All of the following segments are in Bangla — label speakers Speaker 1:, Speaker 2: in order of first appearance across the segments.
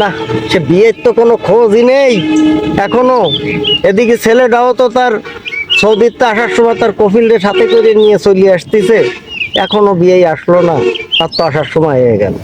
Speaker 1: না, সে বিয়ের তো কোনো খোঁজই নেই, এখনও। এদিকে ছেলেটাও তো তার সৌদিতে আসার সময় তার কফিলদের সাথে করে নিয়ে চলে আসতেছে। এখনও বিয়েই আসলো না, তার তো আসার সময় হয়ে গেল।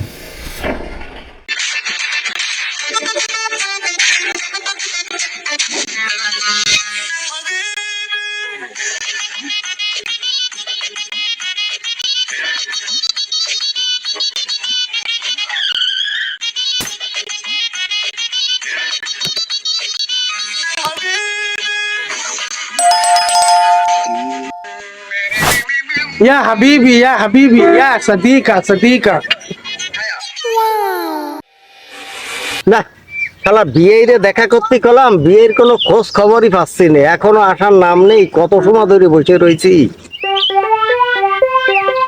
Speaker 2: ইয়া হাবিবি ইয়া হাবিবি ইয়া সাদিকা সাদিকা
Speaker 1: না শালা বিয়েরে দেখা করতে গেলাম বিয়ের কোনো খোঁজ খবরই পাচ্ছি না। এখনও আসার নাম নেই কত সময় ধরে বসে রয়েছি?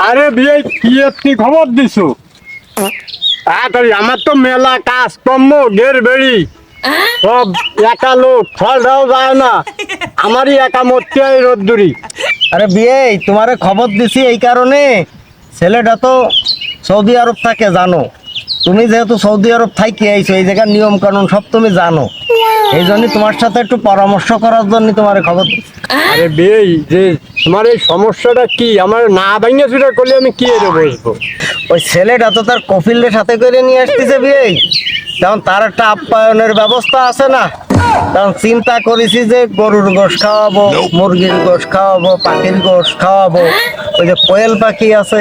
Speaker 2: আরে বিয়ে কি একটি খবর দিছো? তাড়াতাড়ি আমার তো মেলা কাজ কম্ম গের বেড়ি। সব একা লোক ফল যায় না। আমারই একা মরতে হয় রোদ্দুরি।
Speaker 1: আরে বিয়ে তোমারে খবর দিছি এই কারণে। ছেলেটা তো সৌদি আরব থাকে জানো। তুমি যেহেতু সৌদি আরব থাকি আইছো এই জায়গার নিয়ম কানুন সব তুমি জানো। এই জন্য তোমার সাথে একটু পরামর্শ করার জন্য তোমার খবর।
Speaker 2: আরে বিয়ে যে তোমার এই সমস্যাটা কি? আমার না ভাঙে চুরা করলে আমি কি এর বসবো?
Speaker 1: ওই ছেলেটা তো তার কফিলের সাথে করে নিয়ে আসতেছে বিয়ে। তখন তার একটা আপ্যায়নের ব্যবস্থা আছে না তখন চিন্তা করেছি যে গরুর গোশ খাওয়াবো মুরগির গোশ খাওয়াবো পাখির গোশ খাওয়াবো। ওই যে কোয়েল পাখি আছে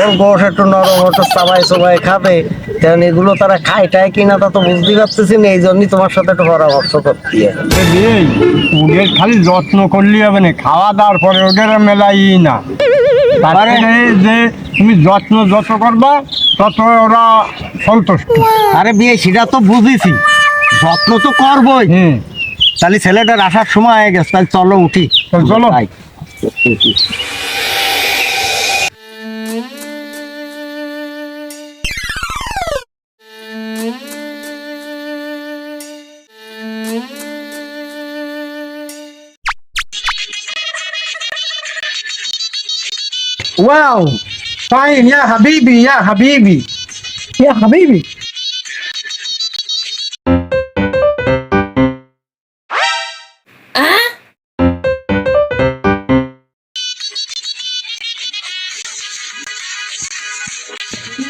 Speaker 1: ওর গোশ একটু নরম একটু চাবাই চবাই খাবে। কারণ এগুলো তারা খায় টায় কিনা তা তো বুঝতে পারতেছি না এই জন্যই তোমার সাথে একটু পরামর্শ করতে
Speaker 2: ওদের খালি যত্ন করলে হবে না খাওয়া দাওয়ার পরে ওদের মেলাই না। তারপরে যে তুমি যত্ন যত করবা তত ওরা সন্তুষ্ট।
Speaker 1: আরে বিয়ে সেটা তো বুঝেছি। যত্ন তো করবই।
Speaker 2: হম।
Speaker 1: তাহলে ছেলেটার আসার সময় হয়ে গেছে তাহলে চলো উঠি।
Speaker 2: চলো। ওয়াও ফাইন ইয়া হাবিবি ইয়া হাবিবি ইয়া হাবিবি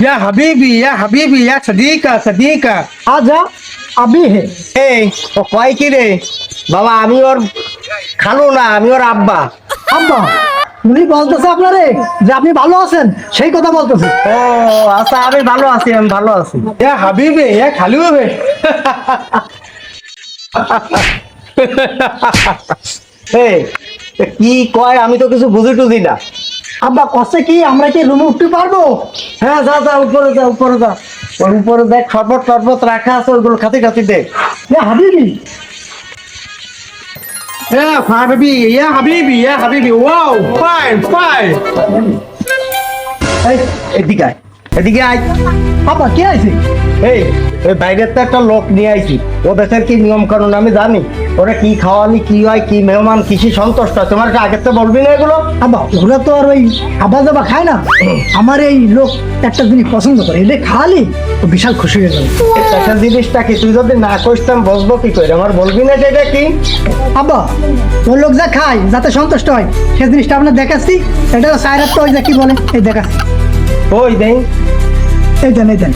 Speaker 2: ইয়া হাবিবি ইয়া হাবিবি ইয়া সাদিকা সাদিকা
Speaker 3: আজা আবি হে
Speaker 1: এই ও কয় কি রে বাবা আমি ওর খালু না আমি ওর আব্বা
Speaker 3: আব্বা উনি বলতেছে আপনারে যে আপনি ভালো আছেন সেই কথা বলতেছে।
Speaker 1: ও আচ্ছা আমি ভালো আছি আমি ভালো আছি
Speaker 2: ইয়া হাবিবি ইয়া খালু
Speaker 1: হবে এই কি কয় আমি তো কিছু বুঝি টুঝি না
Speaker 3: আব্বা কষে কি? আমরা কি রুমে উঠতে পারব?
Speaker 1: হ্যাঁ যা যা, উপরে যা উপরে যা। ওর উপরে দেখ, শরবত, টরবত রাখা আছে ওইগুলো খাতে খাতে দেখ
Speaker 3: হ্যাঁ হাবিবি।
Speaker 2: হ্যাঁ হাবিবি হ্যাঁ হাবিবি হ্যাঁ হাবিবি। ওয়াও ফাইন
Speaker 1: ফাইন এদিকে এদিকে আয়।
Speaker 3: আব্বা কে আছে
Speaker 1: এই ওই বাইরের তো একটা লোক নিয়ে আইছি। ও দেশের কি নিয়ম কানুন আমি জানি। ওরা কি খাওয়ানি কি হয় কি মেহমান কিসে সন্তুষ্ট? হয় তোমার আগের তো বলবি না এগুলো?
Speaker 3: আব্বা ওরা তো আর ওই আব্বা যাবা খায় না। আমার এই লোক একটা জিনিস পছন্দ করে। এলে খাওয়ালি ও বিশাল খুশি হয়ে যাবে।
Speaker 1: দেশের জিনিসটা কি? তুই যদি না কইতাম বসবো কি করে? আমার বলবি না যেটা কি?
Speaker 3: আব্বা ওর লোক যা খায় যাতে সন্তুষ্ট হয় সে জিনিসটা আপনার দেখাচ্ছি। এটা সাইরাত তো ওই যে কি বলে? এই দেখাচ্ছি।
Speaker 1: ওই দেই
Speaker 3: এই দেন এই দেন।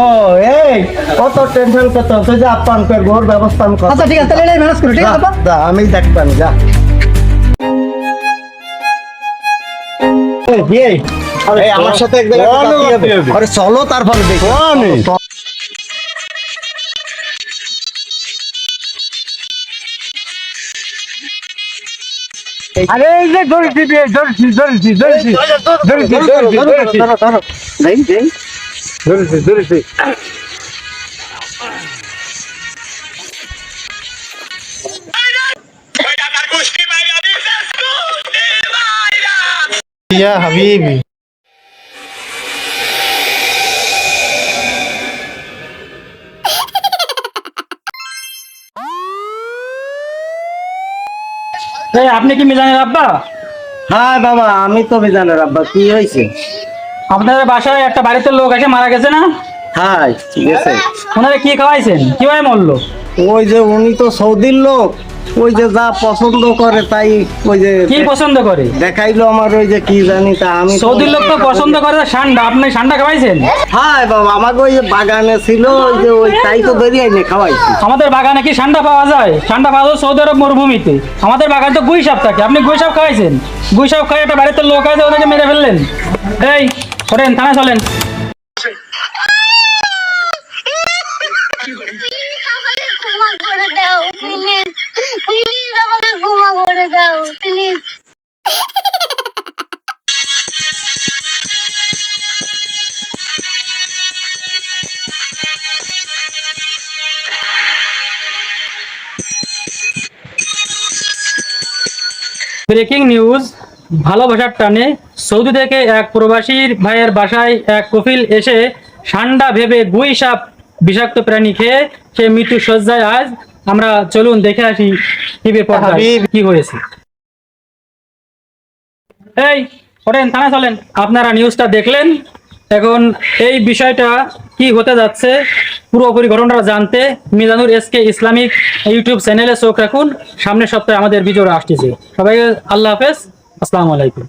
Speaker 1: ও এই কত টেনশন করতে তুই যা আপ্যায়ন কর ঘর ব্যবস্থা আমি।
Speaker 3: আচ্ছা ঠিক আছে তাহলে ম্যানেজ করো ঠিক
Speaker 1: যা,
Speaker 3: আছে
Speaker 1: যা, আমি দেখতাম যা। এই, আমার সাথে এক জায়গায়
Speaker 2: চলো
Speaker 1: তারপরে দেখি।
Speaker 2: আরে এই যে ধরেছি বিয়ে ধরেছি ধরেছি ধরেছি ধরেছি ধরেছি ধরেছি
Speaker 1: ধরো, ধরো। দেই, দেই।
Speaker 2: ধরেছি ধরেছি
Speaker 1: ইয়া হাবিবি
Speaker 3: আপনি কি মিজানের আব্বা?
Speaker 1: হ্যাঁ বাবা আমি তো মিজানের আব্বা কি হয়েছে?
Speaker 4: আপনাদের বাসায় একটা বাড়িতে লোক আছে মারা গেছে না?
Speaker 1: হ্যাঁ ঠিক আছে।
Speaker 4: ওনারা কি খাওয়াইছেন? কীভাবে মরলো?
Speaker 1: ওই যে উনি তো সৌদির লোক। ওই যে যা পছন্দ করে তাই ওই যে
Speaker 4: কি পছন্দ করে?
Speaker 1: দেখাইলো আমার ওই যে কি জানি তা আমি
Speaker 4: সৌদির লোক তো পছন্দ করে ঠান্ডা আপনি ঠান্ডা খাওয়াইছেন?
Speaker 1: হ্যাঁ বাবা আমাকে ওই যে বাগানে ছিল ওই যে ওই তাই তো বেরিয়ে নে খাওয়াইছি।
Speaker 4: আমাদের বাগানে কি ঠান্ডা পাওয়া যায়? ঠান্ডা পাওয়া যায় সৌদি আরব মরুভূমিতে। আমাদের বাগানে তো গুই সাপ থাকে। আপনি গুই সাপ খাওয়াইছেন? গুই সাপ খাই একটা বাড়িতে লোক আছে ওদেরকে মেরে ফেললেন। এই ওঠেন থানায় চলেন। ব্রেকিং নিউজ ভালোবাসার টানে সৌদি থেকে এক প্রবাসীর ভাইয়ের বাসায় এক কফিল এসে ঠান্ডা ভেবে গুই সাপ বিষাক্ত প্রাণী খেয়ে সে মৃত্যু সজ্জায় আজ। আমরা চলুন দেখে আসি টিভির পর্দায়। কি হয়েছে। এই ওঠেন থানা চলেন। আপনারা নিউজটা দেখলেন। এখন এই বিষয়টা কি হতে যাচ্ছে পুরোপুরি ঘটনাটা জানতে মিজানুর এসকে ইসলামিক ইউটিউব চ্যানেলে চোখ রাখুন। সামনের সপ্তাহে আমাদের ভিডিওটা আসতেছে। সবাইকে আল্লাহ হাফেজ। আসসালামু আলাইকুম।